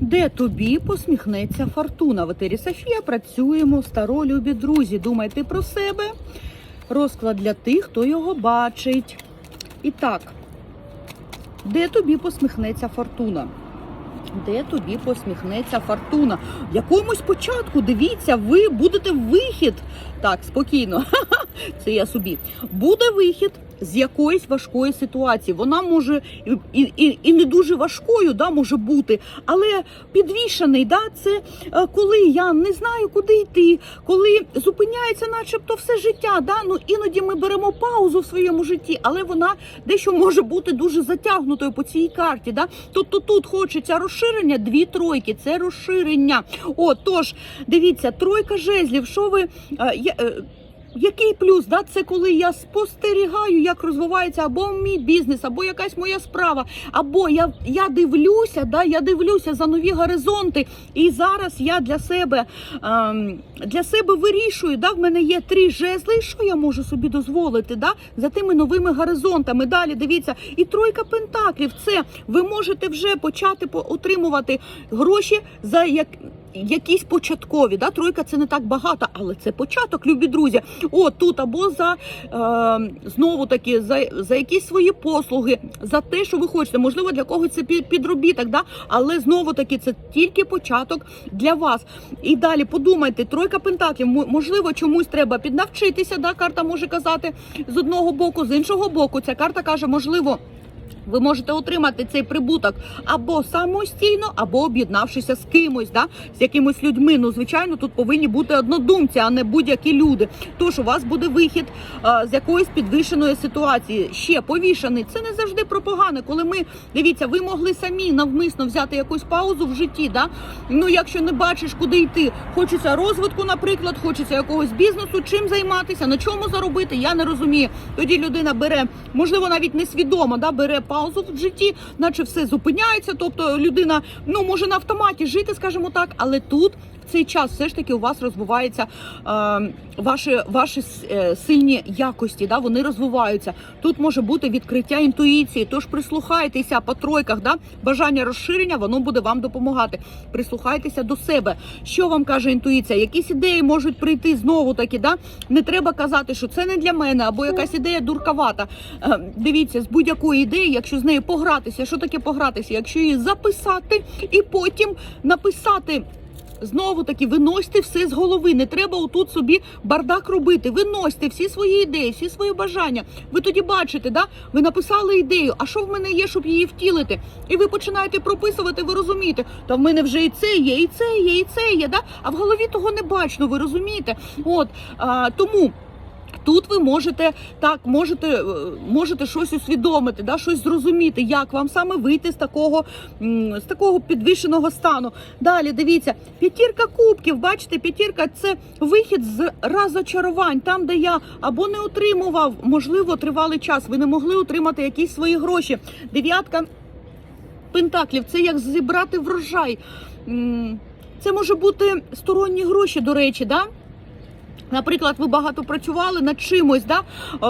Де тобі посміхнеться фортуна? В етері Софія працюємо старо любі друзі. Думайте про себе. Розклад для тих, хто його бачить. І так, де тобі посміхнеться фортуна? Де тобі посміхнеться фортуна? В якомусь початку, дивіться, ви будете вихід. Так, спокійно. Це я собі. Буде вихід з якоїсь важкої ситуації. Вона може і, і, і не дуже важкою, да, може бути, але підвішений, да, це е, коли я не знаю, куди йти, коли зупиняється, начебто, все життя. Да? Ну, іноді ми беремо паузу в своєму житті, але вона дещо може бути дуже затягнутою по цій карті. Да? Тобто тут хочеться розширення, дві тройки, це розширення. О, тож, дивіться, тройка жезлів, що ви. е, е, який плюс? Да? Це коли я спостерігаю, як розвивається або мій бізнес, або якась моя справа, або я, я дивлюся, да? я дивлюся за нові горизонти. І зараз я для себе ем, для себе вирішую. Да? В мене є три жезли, що я можу собі дозволити да? за тими новими горизонтами. Далі дивіться, і тройка пентаклів. Це ви можете вже почати по- отримувати гроші за як. Якісь початкові, да, тройка це не так багато, але це початок, любі друзі. О, тут або за е, знову таки за, за якісь свої послуги, за те, що ви хочете. Можливо, для когось це підробіток, да? але знову таки це тільки початок для вас. І далі подумайте, тройка пентаклів, можливо, чомусь треба піднавчитися. Да, карта може казати з одного боку, з іншого боку. Ця карта каже, можливо. Ви можете отримати цей прибуток або самостійно, або об'єднавшися з кимось, да? з якимось людьми. Ну, звичайно, тут повинні бути однодумці, а не будь-які люди. Тож у вас буде вихід а, з якоїсь підвищеної ситуації. Ще повішений. Це не завжди про погане. Коли ми дивіться, ви могли самі навмисно взяти якусь паузу в житті. Да? Ну, якщо не бачиш, куди йти, хочеться розвитку, наприклад, хочеться якогось бізнесу, чим займатися, на чому заробити, я не розумію. Тоді людина бере, можливо, навіть несвідомо, да, бере паузу в житті, наче все зупиняється. Тобто людина ну може на автоматі жити, скажімо так, але тут. Цей час все ж таки у вас розвиваються е, ваші, ваші е, сильні якості, да, вони розвиваються. Тут може бути відкриття інтуїції, тож прислухайтеся по тройках, да, бажання розширення, воно буде вам допомагати. Прислухайтеся до себе. Що вам каже інтуїція? Якісь ідеї можуть прийти знову таки, да? не треба казати, що це не для мене, або якась ідея дуркавата. Е, дивіться, з будь-якої ідеї, якщо з нею погратися, що таке погратися? Якщо її записати і потім написати. Знову таки, виносьте все з голови. Не треба отут собі бардак робити. Виносьте всі свої ідеї, всі свої бажання. Ви тоді бачите, да? ви написали ідею, а що в мене є, щоб її втілити? І ви починаєте прописувати, ви розумієте, та в мене вже і це є, і це є, і це є. Да? А в голові того не бачно, ви розумієте? От а, тому. Тут ви можете так, можете, е, можете щось усвідомити, да, щось зрозуміти, як вам саме вийти з такого, з такого підвищеного стану. Далі дивіться, п'ятірка кубків. Бачите, п'ятірка це вихід з разочарувань, там, де я або не отримував, можливо, тривалий час. Ви не могли отримати якісь свої гроші. Дев'ятка пентаклів це як зібрати врожай. Це може бути сторонні гроші, до речі, да? Наприклад, ви багато працювали над чимось, да?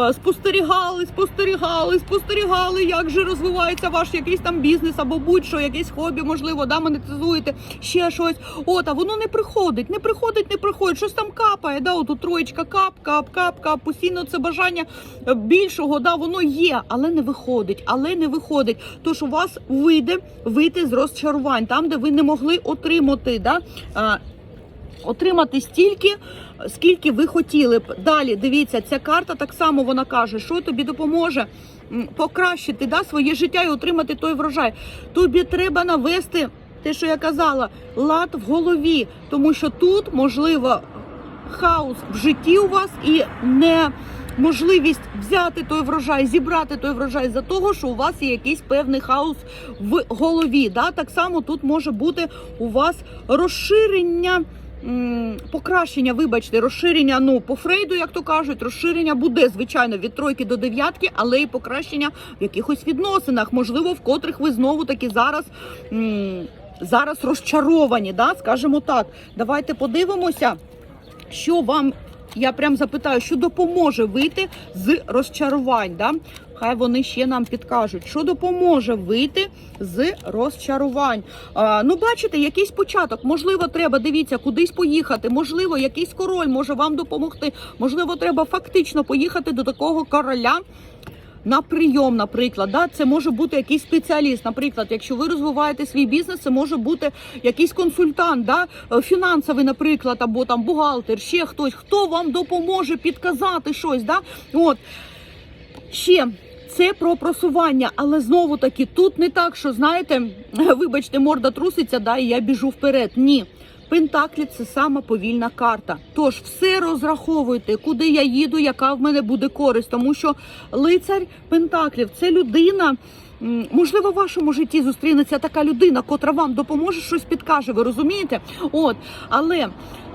Е, спостерігали, спостерігали, спостерігали, як же розвивається ваш якийсь там бізнес або будь-що, якесь хобі, можливо, да, монетизуєте, ще щось. От, а воно не приходить, не приходить, не приходить, щось там капає, да, от троєчка кап, кап, кап, кап, постійно це бажання е, більшого, да, воно є, але не виходить, але не виходить. Тож у вас вийде вийти з розчарувань, там, де ви не могли отримати, да, е, отримати стільки, скільки ви хотіли б. Далі дивіться, ця карта так само вона каже, що тобі допоможе покращити да, своє життя і отримати той врожай. Тобі треба навести те, що я казала, лад в голові, тому що тут можливо хаос в житті у вас і не. Можливість взяти той врожай, зібрати той врожай за того, що у вас є якийсь певний хаос в голові. Да? Так само тут може бути у вас розширення покращення, вибачте, розширення, ну, по Фрейду, як то кажуть, розширення буде, звичайно, від тройки до дев'ятки, але і покращення в якихось відносинах, можливо, в котрих ви знову таки зараз. Зараз розчаровані, да? скажімо так. Давайте подивимося, що вам Я прям запитаю, що допоможе вийти з розчарувань. Да? Хай вони ще нам підкажуть, що допоможе вийти з розчарувань. А, ну, бачите, якийсь початок. Можливо, треба дивіться, кудись поїхати. Можливо, якийсь король може вам допомогти. Можливо, треба фактично поїхати до такого короля. На прийом, наприклад, да, це може бути якийсь спеціаліст. Наприклад, якщо ви розвиваєте свій бізнес, це може бути якийсь консультант, да, е, фінансовий, наприклад, або там бухгалтер, ще хтось, хто вам допоможе підказати щось. Да? От ще це про просування, але знову таки тут не так, що знаєте, вибачте, морда труситься, да, і я біжу вперед. Ні. Пентаклі це сама повільна карта. Тож все розраховуйте, куди я їду, яка в мене буде користь. Тому що лицар Пентаклів це людина. Можливо, в вашому житті зустрінеться така людина, котра вам допоможе щось підкаже. Ви розумієте? От, але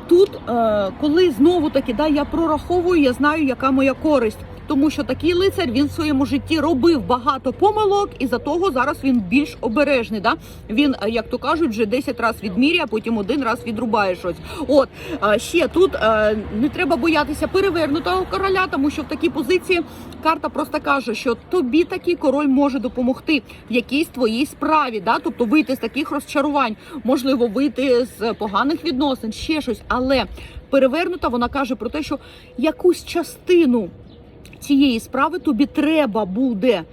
тут, е, коли знову таки да, я прораховую, я знаю, яка моя користь. Тому що такий лицар він в своєму житті робив багато помилок, і за того зараз він більш обережний. Да? Він, е, як то кажуть, вже 10 разів відміряє, а потім один раз відрубає щось. От е, ще тут е, не треба боятися перевернутого короля, тому що в такій позиції карта просто каже, що тобі такий король може допомогти в якійсь твоїй справі, да? тобто вийти з таких розчарувань, можливо, вийти з поганих відносин, ще щось, але перевернута вона каже про те, що якусь частину цієї справи тобі треба буде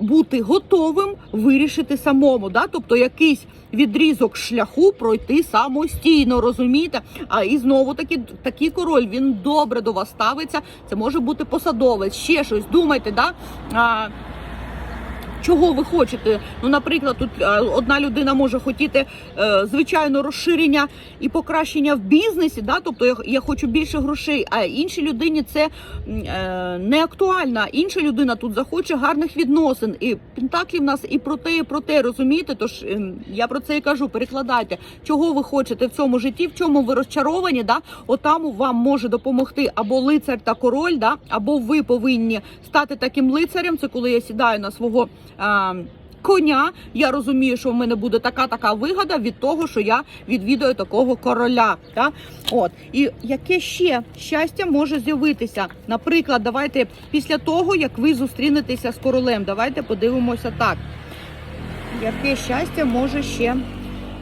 бути готовим вирішити самому. Да? Тобто якийсь відрізок шляху пройти самостійно, розумієте? А і знову таки такий король він добре до вас ставиться. Це може бути посадовець, ще щось. Думайте, да? А, Чого ви хочете? Ну, наприклад, тут е, одна людина може хотіти е, звичайно розширення і покращення в бізнесі, да? тобто я, я хочу більше грошей, а іншій людині це е, не актуально. Інша людина тут захоче гарних відносин. І пентаклі в нас і про те, і про те, розумієте? Тож ем, я про це і кажу. Перекладайте, чого ви хочете в цьому житті, в чому ви розчаровані, да? отам вам може допомогти або лицар та король, да? або ви повинні стати таким лицарем. Це коли я сідаю на свого. А, Коня, я розумію, що в мене буде така така вигода від того, що я відвідаю такого короля. Та? От і яке ще щастя може з'явитися? Наприклад, давайте після того, як ви зустрінетеся з королем, давайте подивимося так. Яке щастя може ще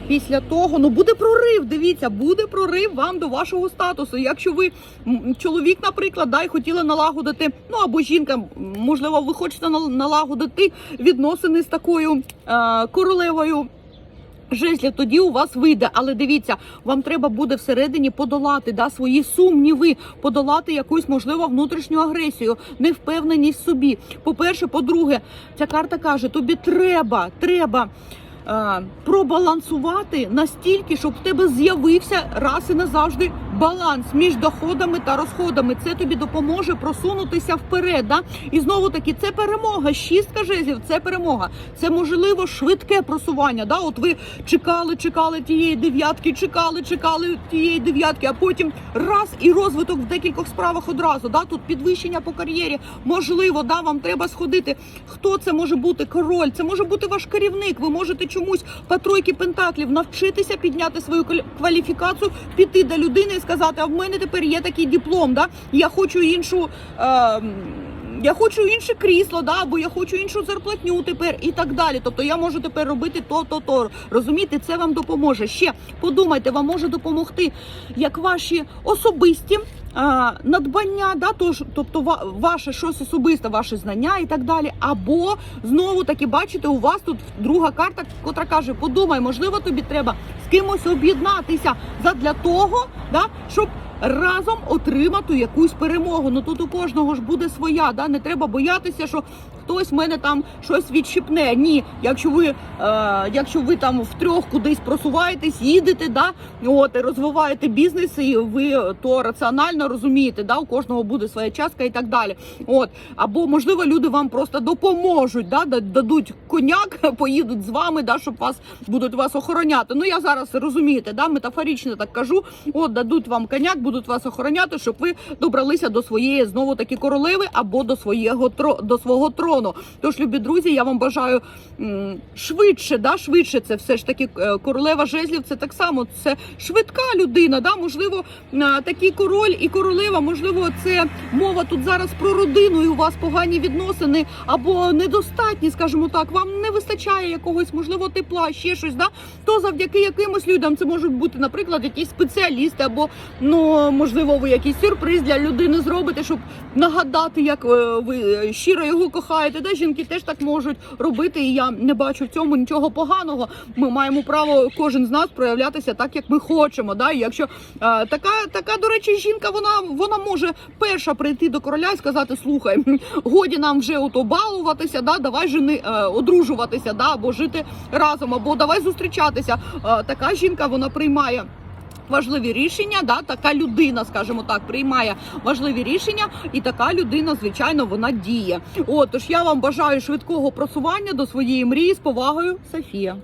після того? Ну буде прорив. Дивіться, буде прорив вам до вашого статусу. Якщо ви чоловік, наприклад, да, і хотіли налагодити, ну або жінка, можливо, ви хочете налагодити відносини з такою е, королевою. Жезлів тоді у вас вийде, але дивіться, вам треба буде всередині подолати да, свої сумніви, подолати якусь можливо внутрішню агресію, невпевненість в собі. По-перше, по-друге, ця карта каже: тобі треба, треба. Е, Пробалансувати настільки, щоб в тебе з'явився раз і назавжди баланс між доходами та розходами. Це тобі допоможе просунутися вперед. Да? І знову таки, це перемога. Шістка жезлів це перемога. Це можливо швидке просування. Да? От ви чекали, чекали тієї дев'ятки, чекали, чекали тієї дев'ятки, а потім раз і розвиток в декількох справах одразу. Да? Тут підвищення по кар'єрі. Можливо, да, вам треба сходити. Хто це може бути? Король, це може бути ваш керівник. Ви можете чомусь по тройки пентаклів навчитися підняти свою квалі- кваліфікацію, піти до людини і сказати: а в мене тепер є такий диплом. Да? Я хочу іншу. Е, я хочу інше крісло, да, або я хочу іншу зарплатню тепер і так далі. Тобто я можу тепер робити то, то. Розумієте, це вам допоможе. Ще подумайте, вам може допомогти як ваші особисті надбання, да, тож, тобто ваше щось особисте, ваші знання і так далі. Або знову таки бачите, у вас тут друга карта, котра каже: подумай, можливо, тобі треба з кимось об'єднатися задля того, да, щоб разом отримати якусь перемогу. Ну тут у кожного ж буде своя. Да? Не треба боятися, що хтось мене там щось відщипне. Ні, якщо ви, е, якщо ви там втрьох кудись просуваєтесь, їдете, да? от, і розвиваєте бізнес, і ви то раціонально розумієте, да? у кожного буде своя частка і так далі. От. Або, можливо, люди вам просто допоможуть, да? да- дадуть коняк, поїдуть з вами, да? щоб вас будуть вас охороняти. Ну я зараз розумієте, да? метафорично так кажу. От дадуть вам коняк, будуть вас охороняти, щоб ви добралися до своєї знову таки королеви або до своєго до свого трону. Трону. Тож, любі друзі, я вам бажаю швидше, да, швидше це все ж таки е, королева жезлів. Це так само це швидка людина. Да, можливо, е, такий король і королева, можливо, це мова тут зараз про родину, і у вас погані відносини або недостатні, скажімо так. Вам не вистачає якогось, можливо, тепла, ще щось. Да, то завдяки якимось людям це можуть бути, наприклад, якісь спеціалісти, або ну можливо, ви якийсь сюрприз для людини зробите, щоб нагадати, як е, ви щиро його кохаєте. Да, жінки теж так можуть робити, і я не бачу в цьому нічого поганого. Ми маємо право кожен з нас проявлятися так, як ми хочемо. Да? І якщо е, така, така, до речі, жінка, вона, вона може перша прийти до короля і сказати: слухай, годі нам вже ото балуватися, да? давай жени е, одружуватися, да? або жити разом, або давай зустрічатися. Е, така жінка вона приймає. Важливі рішення, да, така людина, скажімо так, приймає важливі рішення, і така людина, звичайно, вона діє. Отож, я вам бажаю швидкого просування до своєї мрії з повагою, Софія.